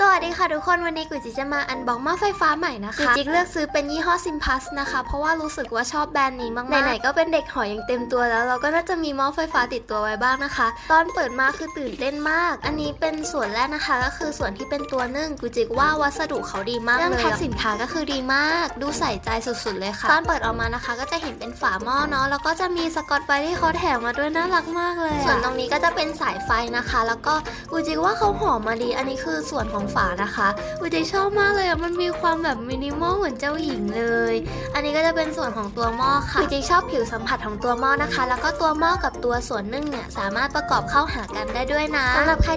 สวัสดีค่ะทุกคนวันนี้กุยจิจะมาอันบ็อกหม้อไฟฟ้าใหม่นะคะกุยจิเลือกซื้อเป็นยี่ห้อซิมพัสนะคะ เพราะว่ารู้สึกว่าชอบแบรนด์นี้มากๆไหนๆก็เป็นเด็กหอยอย่างเต็มตัวแล้ว เราก็น่าจะมีหม้อไฟฟ้าติดตัวไว้บ้างนะคะ ตอนเปิดมาคือตื่นเต้นมาก อันนี้เป็นส่วนแรกนะคะ ก็คือส่วนที่เป็นตัวนึ่งกุยจิว่าวัสดุเขาดีมากเลยเรื่องแพ็คสินค้าก็คือดีมาก ดูใส่ใจสุดๆเลยค่ะ ตอนเปิดออกมานะคะ ก็จะเห็นเป็นฝาหม้อเนาะแล้วก็จะมีสกอตไบรท์ที่เขาแถมมาด้วยน่ารักมากเลยอะส่วนตรงนี้ก็จะเป็นสายไฟนะคะ แล้วก็กุยจิว่าเขาหอมมาดี อันนี้คือส่วนของฝานะคะอุยใจชอบมากเลยอะมันมีความแบบมินิมอลเหมือนเจ้าหญิงเลย อันนี้ก็จะเป็นส่วนของตัวหม้อค่ะอุยใจชอบผิวสัมผัสของตัวหม้อนะคะ แล้วก็ตัวหม้อกับตัวส่วนนึ่งเนี่ยสามารถประกอบเข้าหากันได้ด้วยนะสำหรับใคร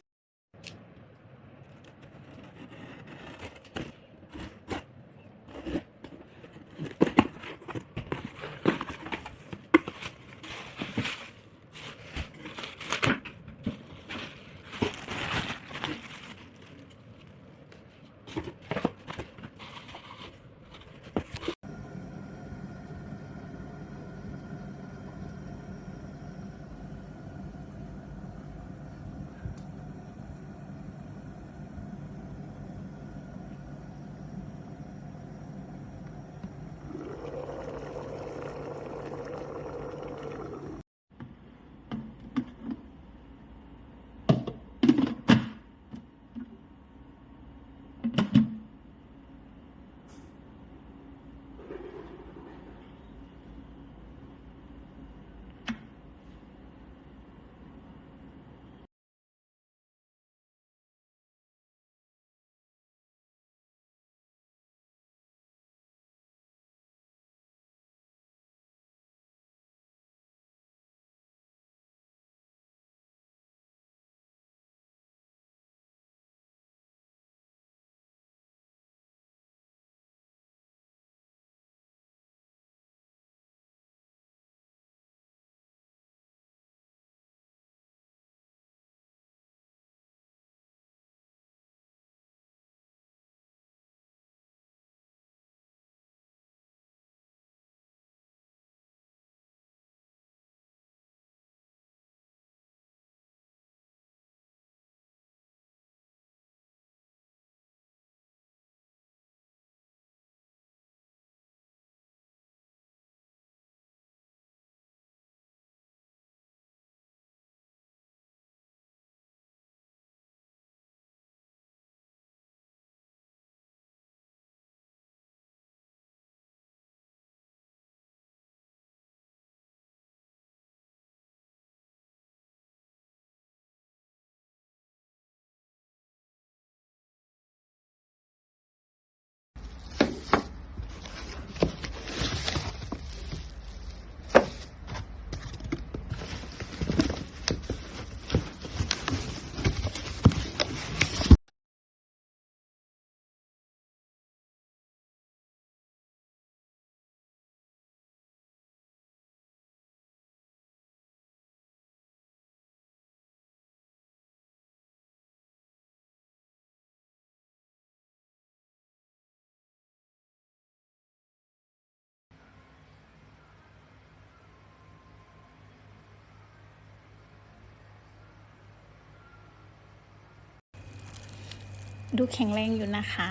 ดูแข็งแรงอยู่นะคะ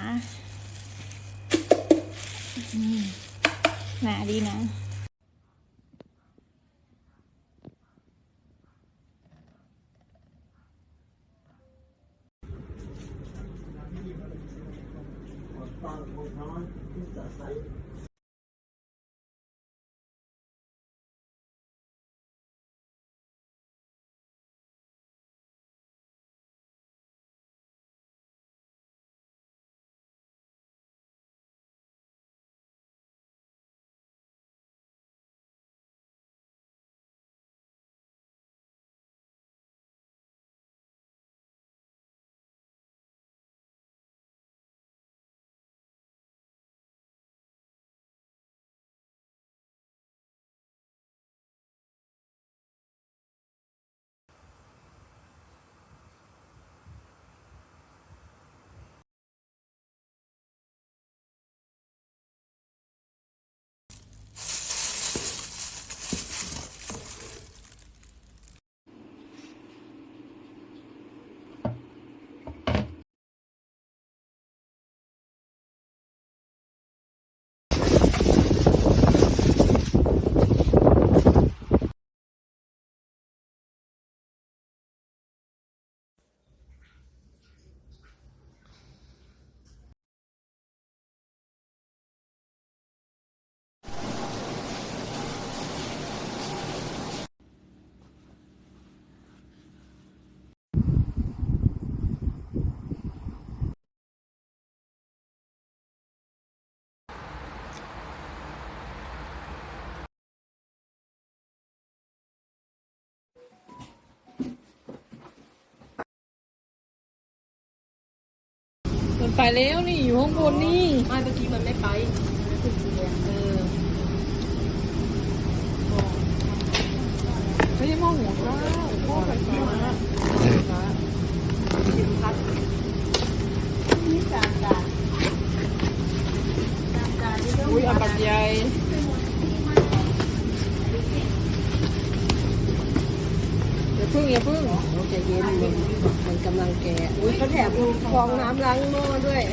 หนาดีนะใส่ ไปแล้วนี่อยู่ข้างบนนี่ไม่เมื่อกี้มันไม่ไปเออไม่ใช่หม้อหัวข้าวหม้อไฟฟ้าอุ้ยอันปัจจัยอย่า พึ่งอย่าพึ่งใจเย็นมันกำลังแก่อุ้ยเขาแถมฟองน้ำล้างหม้อด้วย